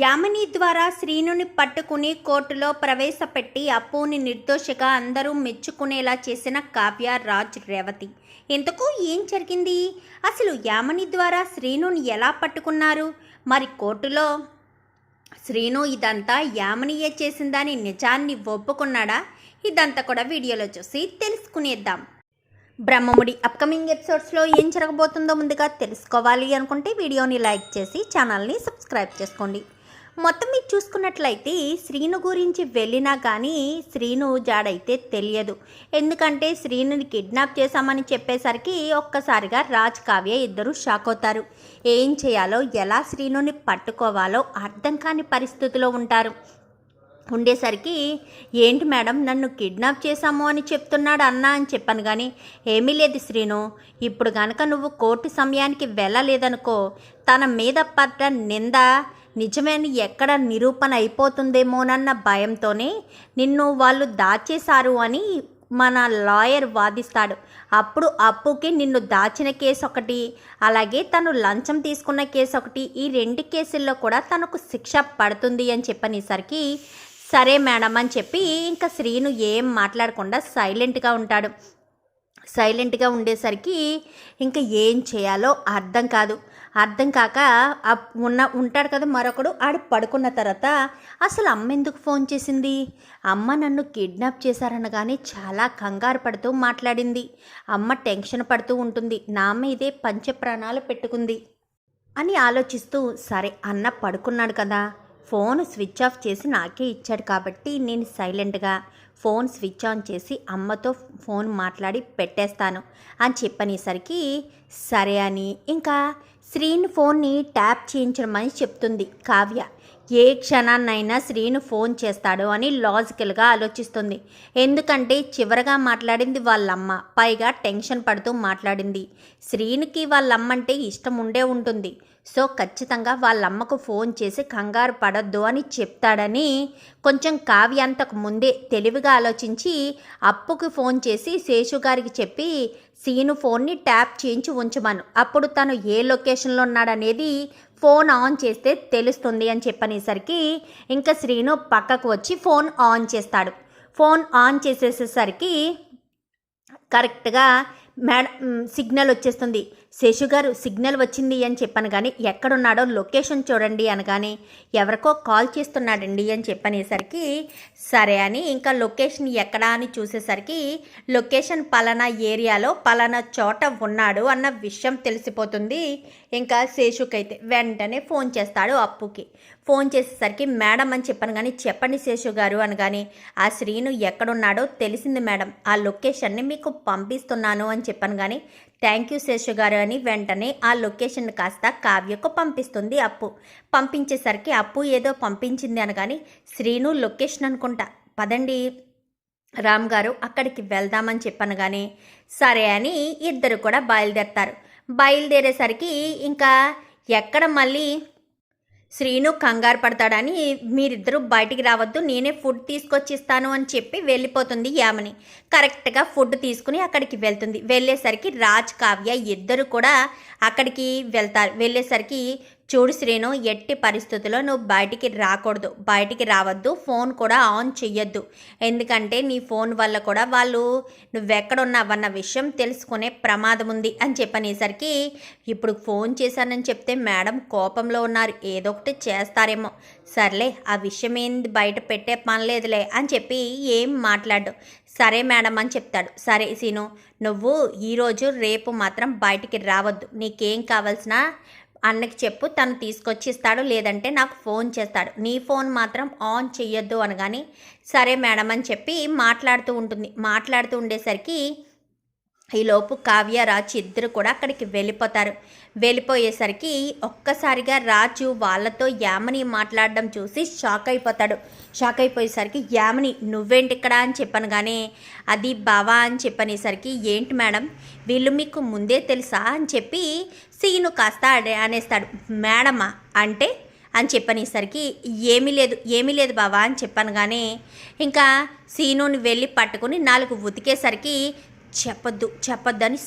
యామిని ద్వారా శ్రీనుని పట్టుకుని కోర్టులో ప్రవేశపెట్టి అప్పుని నిర్దోషిగా అందరూ మెచ్చుకునేలా చేసిన కావ్య రాజ్ రేవతి. ఇంతకు ఏం జరిగింది? అసలు యామిని ద్వారా శ్రీనుని ఎలా పట్టుకున్నారు? మరి కోర్టులో శ్రీను ఇదంతా యామినియే చేసిందని నిజాన్ని ఒప్పుకున్నాడా? ఇదంతా కూడా వీడియోలో చూసి తెలుసుకునేద్దాం. బ్రహ్మముడి అప్కమింగ్ ఎపిసోడ్స్లో ఏం జరగబోతుందో ముందుగా తెలుసుకోవాలి అనుకుంటే వీడియోని లైక్ చేసి ఛానల్ని సబ్స్క్రైబ్ చేసుకోండి. మొత్తం మీరు చూసుకున్నట్లయితే శ్రీను గురించి వెళ్ళినా కానీ శ్రీను జాడైతే తెలియదు. ఎందుకంటే శ్రీనుని కిడ్నాప్ చేశామని చెప్పేసరికి ఒక్కసారిగా రాజ్ కావ్య ఇద్దరు షాక్ అవుతారు. ఏం చేయాలో ఎలా శ్రీనుని పట్టుకోవాలో అర్థం కాని పరిస్థితిలో ఉంటారు. ఉండేసరికి ఏంటి మేడం నన్ను కిడ్నాప్ చేశాము అని చెప్తున్నాడు అన్న అని చెప్పాను కానీ ఏమీ లేదు శ్రీను. ఇప్పుడు గనక నువ్వు కోర్టు సమయానికి వెళ్ళలేదనుకో తన మీద పడ్డ నింద నిజమేని ఎక్కడ నిరూపణ అయిపోతుందేమోనన్న భయంతోనే నిన్ను వాళ్ళు దాచేశారు అని మన లాయర్ వాదిస్తాడు. అప్పుడు అప్పుకి నిన్ను దాచిన కేసు ఒకటి అలాగే తను లంచం తీసుకున్న కేసు ఒకటి ఈ రెండు కేసుల్లో కూడా తనకు శిక్ష పడుతుంది అని చెప్పనేసరికి సరే మేడం అని చెప్పి ఇంకా శ్రీను ఏం మాట్లాడకుండా సైలెంట్గా ఉంటాడు. సైలెంట్గా ఉండేసరికి ఇంకా ఏం చేయాలో అర్థం కాదు. అర్థం కాక ఉన్న ఉంటాడు కదా మరొకడు ఆడు పడుకున్న తర్వాత అసలు అమ్మ ఎందుకు ఫోన్ చేసింది? అమ్మ నన్ను కిడ్నాప్ చేశారనగానే చాలా కంగారు పడుతూ మాట్లాడింది. అమ్మ టెన్షన్ పడుతూ ఉంటుంది. నా మీదే పంచప్రాణాలు పెట్టుకుంది అని ఆలోచిస్తూ సరే అన్న పడుకున్నాడు కదా. ఫోన్ స్విచ్ ఆఫ్ చేసి నాకే ఇచ్చాడు కాబట్టి నేను సైలెంట్గా ఫోన్ స్విచ్ ఆన్ చేసి అమ్మతో ఫోన్ మాట్లాడి పెట్టేస్తాను. అని చెప్పనేసరికి సరే అని. ఇంకా శ్రీని ఫోన్ని ట్యాప్ చేయించమని చెప్తుంది కావ్య. ఏ క్షణాన్నైనా శ్రీను ఫోన్ చేస్తాడు అని లాజికల్గా ఆలోచిస్తుంది. ఎందుకంటే చివరగా మాట్లాడింది వాళ్ళమ్మ. పైగా టెన్షన్ పడుతూ మాట్లాడింది. శ్రీనుకి వాళ్ళమ్మంటే ఇష్టం ఉండే ఉంటుంది. సో ఖచ్చితంగా వాళ్ళమ్మకు ఫోన్ చేసి కంగారు పడద్దు అని చెప్తాడని కొంచెం కావ్య అంతకు ముందే తెలివిగా ఆలోచించి అప్పుకు ఫోన్ చేసి శేషు గారికి చెప్పి సీను ఫోన్ని ట్యాప్ చేయించి ఉంచమను. అప్పుడు తను ఏ లొకేషన్లో ఉన్నాడనేది ఫోన్ ఆన్ చేస్తే తెలుస్తుంది అని చెప్పనేసరికి ఇంకా శ్రీను పక్కకు వచ్చి ఫోన్ ఆన్ చేస్తాడు. ఫోన్ ఆన్ చేసేసేసరికి కరెక్ట్గా మేడం సిగ్నల్ వచ్చేస్తుంది. శేషు గారు సిగ్నల్ వచ్చింది అని చెప్పాను కానీ ఎక్కడున్నాడో లొకేషన్ చూడండి అనగానే ఎవరికో కాల్ చేస్తున్నాడండి అని చెప్పనేసరికి సరే అని ఇంకా లొకేషన్ ఎక్కడా అని చూసేసరికి లొకేషన్ పలానా ఏరియాలో పలానా చోట ఉన్నాడు అన్న విషయం తెలిసిపోతుంది. ఇంకా శేషుకైతే వెంటనే ఫోన్ చేస్తాడు అప్పుకి. ఫోన్ చేసేసరికి మేడం అని చెప్పాను కానీ చెప్పండి శేషు గారు అనగానే ఆ శ్రీను ఎక్కడున్నాడో తెలిసింది మేడం. ఆ లొకేషన్ని మీకు పంపిస్తున్నాను అని చెప్పాను కానీ థ్యాంక్ యూ శేషు గారు అని వెంటనే ఆ లొకేషన్ కాస్త కావ్యకు పంపిస్తుంది అప్పు. పంపించేసరికి అప్పు ఏదో పంపించింది అనగాని శ్రీను లొకేషన్ అనుకుంటా. పదండి. రామ్ గారు అక్కడికి వెళ్దామని చెప్పాను కానీ సరే అని ఇద్దరు కూడా బయలుదేరతారు. బయలుదేరేసరికి ఇంకా ఎక్కడ మళ్ళీ శ్రీను కంగారు పడతాడని మీరిద్దరూ బయటికి రావద్దు నేనే ఫుడ్ తీసుకొచ్చి ఇస్తాను అని చెప్పి వెళ్ళిపోతుంది యామని. కరెక్ట్గా ఫుడ్ తీసుకుని అక్కడికి వెళ్తుంది. వెళ్ళేసరికి రాజ్ కావ్య ఇద్దరు కూడా అక్కడికి వెళ్తారు. వెళ్ళేసరికి చూడు శ్రీను ఎట్టి పరిస్థితుల్లో నువ్వు బయటికి రాకూడదు. బయటికి రావద్దు ఫోన్ కూడా ఆన్ చెయ్యొద్దు. ఎందుకంటే నీ ఫోన్ వల్ల కూడా వాళ్ళు నువ్వెక్కడున్నావన్న విషయం తెలుసుకునే ప్రమాదం ఉంది అని చెప్పనేసరికి ఇప్పుడు ఫోన్ చేశానని చెప్తే మేడం కోపంలో ఉన్నారు. ఏదో ఒకటి చేస్తారేమో. సర్లే ఆ విషయం ఏంది బయట పెట్టే పనిలేదులే అని చెప్పి ఏం మాట్లాడు. సరే మేడం అని చెప్తాడు. సరే సీను నువ్వు ఈరోజు రేపు మాత్రం బయటికి రావద్దు. నీకేం కావాల్సిన అన్నకి చెప్పు తను తీసుకొచ్చి ఇస్తాడు లేదంటే నాకు ఫోన్ చేస్తాడు. నీ ఫోన్ మాత్రం ఆన్ చెయ్యొద్దు అనగానే సరే మేడం అని చెప్పి మాట్లాడుతూ ఉంటుంది. మాట్లాడుతూ ఉండేసరికి ఈలోపు కావ్య రాజు ఇద్దరు కూడా అక్కడికి వెళ్ళిపోతారు. వెళ్ళిపోయేసరికి ఒక్కసారిగా రాజు వాళ్ళతో యామని మాట్లాడడం చూసి షాక్ అయిపోతాడు. షాక్ అయిపోయేసరికి యామని నువ్వేంటి ఇక్కడ అని చెప్పాను కానీ అది బావా అని చెప్పనేసరికి ఏంటి మేడం? వీళ్ళు మీకు ముందే తెలుసా? అని చెప్పి సీను కాస్త అడే- అనేస్తాడు. మేడమా? అంటే? అని చెప్పనేసరికి ఏమీ లేదు ఏమీ లేదు బావా అని చెప్పాను కానీ ఇంకా సీనుని వెళ్ళి పట్టుకుని నాలుగు ఉతికేసరికి చెప్పొద్దు చెప్పొద్దు అని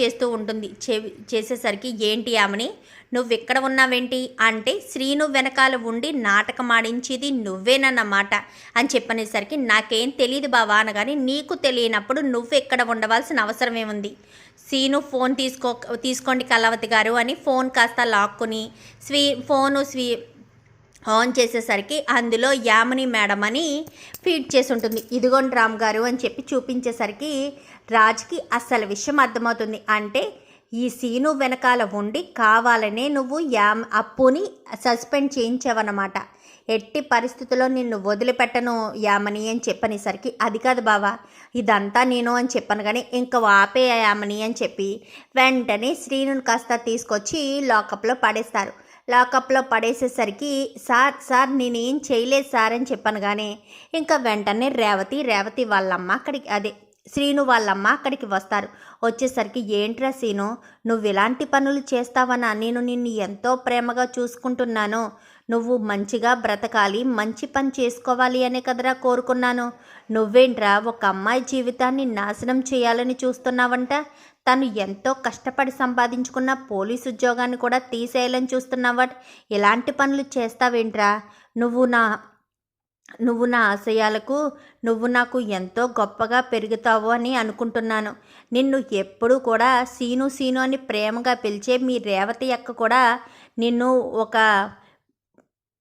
చేస్తూ ఉంటుంది. చే చేసేసరికి ఏంటి ఆమెని? నువ్వు ఇక్కడ ఉన్నావేంటి? అంటే శ్రీను వెనకాల ఉండి నాటకం ఆడించేది నువ్వేనన్నమాట అని చెప్పనేసరికి నాకేం తెలియదు బావా అనగాని నీకు తెలియనప్పుడు నువ్వు ఎక్కడ ఉండవలసిన అవసరం ఏముంది? సీను ఫోన్ తీసుకో తీసుకోండి కళావతి గారు అని ఫోన్ కాస్త లాక్కుని స్వీ ఫోను స్వీ ఆన్ చేసేసరికి అందులో యామిని మేడం అని ఫీడ్ చేసి ఉంటుంది ఇదిగోండి రామ్ గారు అని చెప్పి చూపించేసరికి రాజ్కి అస్సలు విషయం అర్థమవుతుంది. అంటే ఈ సీను వెనకాల ఉండి కావాలనే నువ్వు యామ్ అప్పుని సస్పెండ్ చేయించావన్నమాట. ఎట్టి పరిస్థితుల్లో నిన్ను వదిలిపెట్టను యామని అని చెప్పనేసరికి అది కాదు బావా ఇదంతా నేను అని చెప్పాను కానీ ఇంకా ఆపే యామని అని చెప్పి వెంటనే శ్రీనుని కాస్త తీసుకొచ్చి లాకప్లో పడేస్తారు. లాకప్లో పడేసేసరికి సార్ సార్ నేనేం చేయలేదు సార్ అని చెప్పాను కానీ ఇంకా వెంటనే రేవతి రేవతి వాళ్ళమ్మ అక్కడికి అదే శ్రీను వాళ్ళమ్మ అక్కడికి వస్తారు. వచ్చేసరికి ఏంట్రా శ్రీను నువ్వు ఇలాంటి పనులు చేస్తావనా? నేను నిన్ను ఎంతో ప్రేమగా చూసుకుంటున్నాను. నువ్వు మంచిగా బ్రతకాలి మంచి పని చేసుకోవాలి అనే కదరా కోరుకున్నాను. నువ్వేంట్రా ఒక అమ్మాయి జీవితాన్ని నాశనం చేయాలని చూస్తున్నావంట? తను ఎంతో కష్టపడి సంపాదించుకున్న పోలీస్ ఉద్యోగాన్ని కూడా తీసేయాలని చూస్తున్నావట. ఇలాంటి పనులు చేస్తావేంట్రా? నువ్వు నా నువ్వు నా ఆశయాలకు నువ్వు నాకు ఎంతో గొప్పగా పెరుగుతావు అని అనుకుంటున్నాను. నిన్ను ఎప్పుడూ కూడా సీను సీను అని ప్రేమగా పిలిచే మీ రేవతి అక్క కూడా నిన్ను ఒక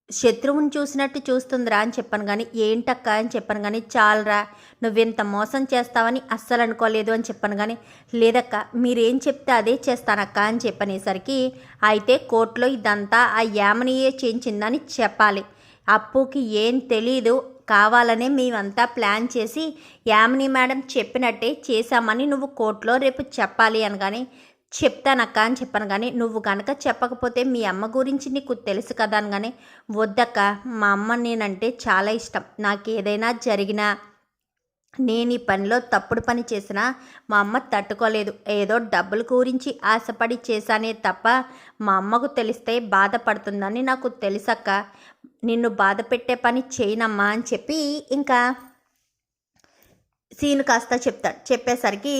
శత్రువుని చూసినట్టు చూస్తుందిరా అని చెప్పాను కానీ ఏంటక్క అని చెప్పాను కానీ చాలరా నువ్వెంత మోసం చేస్తావని అస్సలు అనుకోలేదు అని చెప్పాను కానీ లేదక్క మీరేం చెప్తే అదే చేస్తానక్క అని చెప్పనేసరికి అయితే కోర్టులో ఇదంతా ఆ యామనియే చేయించిందని చెప్పాలి. అప్పుకి ఏం తెలీదు కావాలనే మేమంతా ప్లాన్ చేసి యామిని మేడం చెప్పినట్టే చేశామని నువ్వు కోర్టులో రేపు చెప్పాలి అనగానే చెప్తానక్క అని చెప్పాను కానీ నువ్వు కనుక చెప్పకపోతే మీ అమ్మ గురించి నీకు తెలుసు కదా అనగానే వద్దక్క. మా అమ్మ నేనంటే చాలా ఇష్టం. నాకు ఏదైనా జరిగినా నేను ఈ పనిలో తప్పుడు పని చేసినా మా అమ్మ తట్టుకోలేదు. ఏదో డబ్బులు గురించి ఆశపడి చేశానే తప్ప మా అమ్మకు తెలిస్తే బాధపడుతుందని నాకు తెలుసక్క. నిన్ను బాధ పెట్టే పని చేయనమ్మా అని చెప్పి ఇంకా సీను కాస్త చెప్తాడు చెప్పేసరికి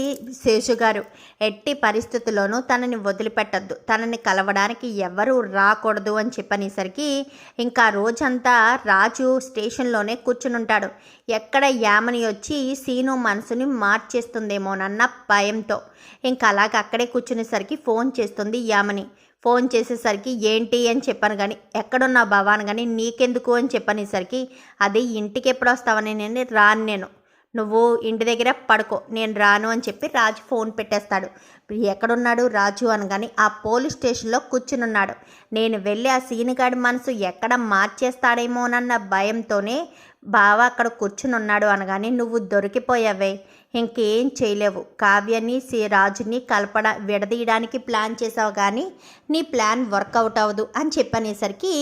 శేషు గారు ఎట్టి పరిస్థితుల్లోనూ తనని వదిలిపెట్టద్దు. తనని కలవడానికి ఎవరు రాకూడదు అని చెప్పనేసరికి ఇంకా రోజంతా రాజు స్టేషన్లోనే కూర్చునుంటాడు. ఎక్కడ యామని వచ్చి సీను మనసుని మార్చేస్తుందేమోనన్న భయంతో. ఇంకా అలాగ అక్కడే కూర్చునేసరికి ఫోన్ చేస్తుంది యామని. ఫోన్ చేసేసరికి ఏంటి? అని చెప్పాను కానీ ఎక్కడున్నా భవాన్ కానీ నీకెందుకు? అని చెప్పనేసరికి అది ఇంటికి ఎప్పుడు వస్తావని నేను రాను నేను. నువ్వు ఇంటి దగ్గర పడుకో నేను రాను అని చెప్పి రాజు ఫోన్ పెట్టేస్తాడు. ఎక్కడున్నాడు రాజు అనగాని ఆ పోలీస్ స్టేషన్లో కూర్చునున్నాడు. నేను వెళ్ళి ఆ సీనిగాడి మనసు ఎక్కడ మార్చేస్తాడేమోనన్న భయంతోనే బావ అక్కడ కూర్చునున్నాడు అనగానే నువ్వు దొరికిపోయావే ఇంకేం చేయలేవు. కావ్యాన్ని సి రాజుని కలపడ విడదీయడానికి ప్లాన్ చేసావు కానీ నీ ప్లాన్ వర్కౌట్ అవ్వదు అని చెప్పనేసరికి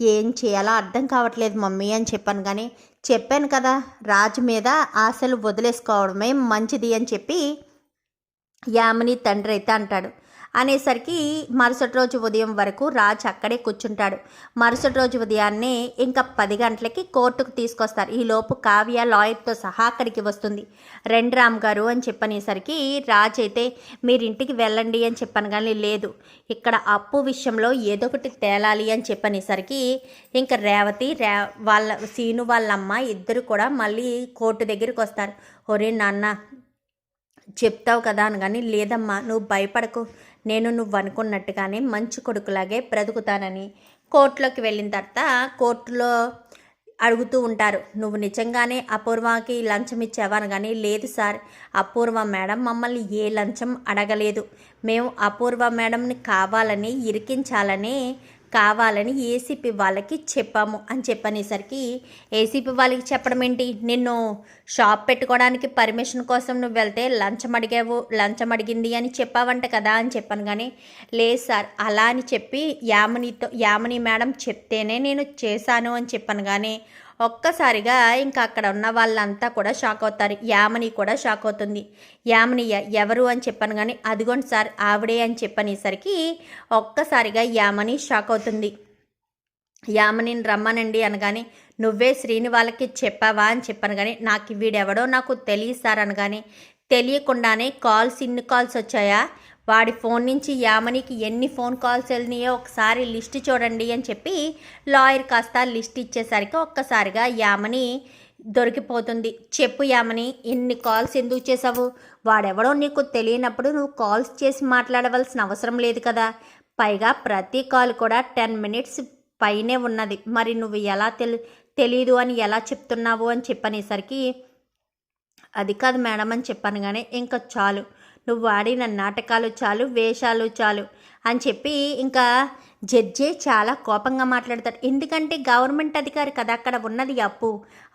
ఏం చేయాలో అర్థం కావట్లేదు మమ్మీ అని చెప్పాను కానీ చెప్పాను కదా రాజు మీద ఆశలు వదిలేసుకోవడమే మంచిది అని చెప్పి యామిని తండ్రి అయితే అంటాడు. అనేసరికి మరుసటి రోజు ఉదయం వరకు రాజ్ అక్కడే కూర్చుంటాడు. మరుసటి రోజు ఉదయాన్నే ఇంకా పది గంటలకి కోర్టుకు తీసుకొస్తారు. ఈ లోపు కావ్య లాయర్తో సహా అక్కడికి వస్తుంది. రెండు రామ్ గారు అని చెప్పనేసరికి రాజ్ అయితే మీరు ఇంటికి వెళ్ళండి అని చెప్పాను కానీ లేదు ఇక్కడ అప్పు విషయంలో ఏదో ఒకటి తేలాలి అని చెప్పనేసరికి ఇంకా రేవతి రే వాళ్ళ సీను వాళ్ళమ్మ ఇద్దరు కూడా మళ్ళీ కోర్టు దగ్గరికి వస్తారు. ఒరే నాన్న చెప్తావు కదా అని కానీ లేదమ్మా నువ్వు భయపడకు. నేను నువ్వు అనుకున్నట్టుగానే మంచి కొడుకులాగే బ్రతుకుతానని. కోర్టులోకి వెళ్ళిన తర్వాత కోర్టులో అడుగుతూ ఉంటారు. నువ్వు నిజంగానే అపూర్వకి లంచం ఇచ్చావని కానీ లేదు సార్. అపూర్వ మేడం మమ్మల్ని ఏ లంచం అడగలేదు. మేము అపూర్వ మేడంని కావాలని ఇరికించాలని కావాలని ఏసీపీ వాళ్ళకి చెప్పాము అని చెప్పనేసరికి ఏసీపీ వాళ్ళకి చెప్పడం ఏంటి? నిన్ను షాప్ పెట్టుకోవడానికి పర్మిషన్ కోసం నువ్వు వెళ్తే లంచం అడిగావు లంచం అడిగింది అని చెప్పావంట కదా అని చెప్పాను కానీ లేదు సార్ అలా అని చెప్పి యామనితో యామని మేడం చెప్తేనే నేను చేశాను అని చెప్పాను కానీ ఒక్కసారిగా ఇంకా అక్కడ ఉన్న వాళ్ళంతా కూడా షాక్ అవుతారు. యామని కూడా షాక్ అవుతుంది. యామని ఎవరు అని చెప్పాను కానీ అదిగోండి సార్ ఆవిడే అని చెప్పనేసరికి ఒక్కసారిగా యామని షాక్ అవుతుంది. యామనిని రమ్మనండి అనగానే నువ్వే శ్రీని వాళ్ళకి చెప్పావా అని చెప్పాను కానీ నాకు వీడెవడో నాకు తెలియదు సార్ అనగానే తెలియకుండానే కాల్స్ ఇన్ని కాల్స్ వచ్చాయా? వాడి ఫోన్ నుంచి యామనికి ఎన్ని ఫోన్ కాల్స్ వెళ్ళినాయో ఒకసారి లిస్ట్ చూడండి అని చెప్పి లాయర్ కాస్త లిస్ట్ ఇచ్చేసరికి ఒక్కసారిగా యామని దొరికిపోతుంది. చెప్పు యామని ఇన్ని కాల్స్ ఎందుకు చేసావు వాడెవడో నీకు తెలియనప్పుడు నువ్వు కాల్స్ చేసి మాట్లాడవలసిన అవసరం లేదు కదా. పైగా ప్రతి కాల్ కూడా టెన్ మినిట్స్ పైనే ఉన్నది. మరి నువ్వు ఎలా తెలి తెలీదు అని ఎలా చెప్తున్నావు అని చెప్పనేసరికి అది కాదు మేడం అని చెప్పాను కానీ ఇంకా చాలు. నువ్వు ఆడిన నాటకాలు చాలు వేషాలు చాలు అని చెప్పి ఇంకా జడ్జే చాలా కోపంగా మాట్లాడతాడు. ఎందుకంటే గవర్నమెంట్ అధికారి కదా అక్కడ ఉన్నది అప్పు.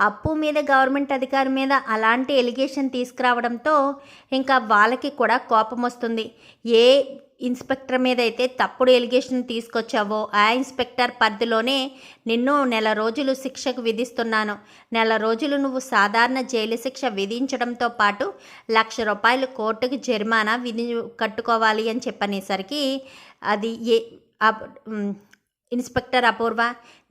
అప్పు మీద గవర్నమెంట్ అధికారి మీద అలాంటి ఎలిగేషన్ తీసుకురావడంతో ఇంకా వాళ్ళకి కూడా కోపం వస్తుంది. ఏ ఇన్స్పెక్టర్ మీద అయితే తప్పుడు ఎలిగేషన్ తీసుకొచ్చావో ఆ ఇన్స్పెక్టర్ పరిధిలోనే నిన్ను నెల రోజులు శిక్షకు విధిస్తున్నాను. నెల రోజులు నువ్వు సాధారణ జైలు శిక్ష విధించడంతో పాటు లక్ష రూపాయలు కోర్టుకు జరిమానా విధి కట్టుకోవాలి అని చెప్పనేసరికి అది ఏ ఇన్స్పెక్టర్ అపూర్వ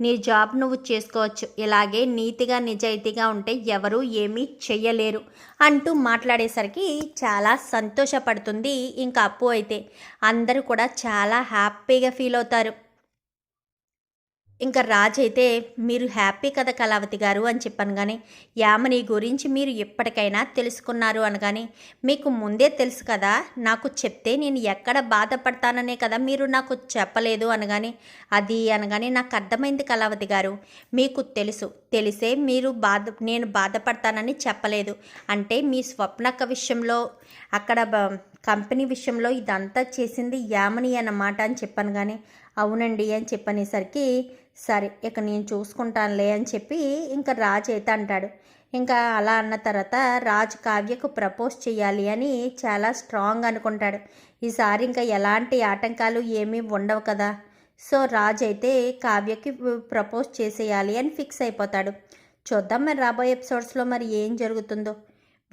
నీ జాబ్ నువ్వు చేసుకోవచ్చు. ఇలాగే నీతిగా నిజాయితీగా ఉంటే ఎవరూ ఏమీ చెయ్యలేరు అంటూ మాట్లాడేసరికి చాలా సంతోషపడుతుంది ఇంకా అప్పు అయితే. అందరూ కూడా చాలా హ్యాపీగా ఫీల్ అవుతారు. ఇంకా రాజు అయితే మీరు హ్యాపీ కదా కళావతి గారు అని చెప్పాను కానీ యామని గురించి మీరు ఎప్పటికైనా తెలుసుకున్నారు అనగాని మీకు ముందే తెలుసు కదా నాకు చెప్తే నేను ఎక్కడ బాధపడతాననే కదా మీరు నాకు చెప్పలేదు అనగాని అది అనగానే నాకు అర్థమైంది కళావతి గారు మీకు తెలుసు తెలిసే మీరు బాధ నేను బాధపడతానని చెప్పలేదు. అంటే మీ స్వప్నక విషయంలో అక్కడ కంపెనీ విషయంలో ఇదంతా చేసింది యామని అన్నమాట అని చెప్పాను కానీ అవునండి అని చెప్పనేసరికి సరే ఇక నేను చూసుకుంటానులే అని చెప్పి ఇంకా రాజు అయితే అంటాడు. ఇంకా అలా అన్న తర్వాత రాజు కావ్యకు ప్రపోజ్ చేయాలి అని చాలా స్ట్రాంగ్ అనుకుంటాడు. ఈసారి ఇంకా ఎలాంటి ఆటంకాలు ఏమీ ఉండవు కదా. సో రాజు అయితే కావ్యకి ప్రపోజ్ చేసేయాలి అని ఫిక్స్ అయిపోతాడు. చూద్దాం మరి రాబోయే ఎపిసోడ్స్లో మరి ఏం జరుగుతుందో.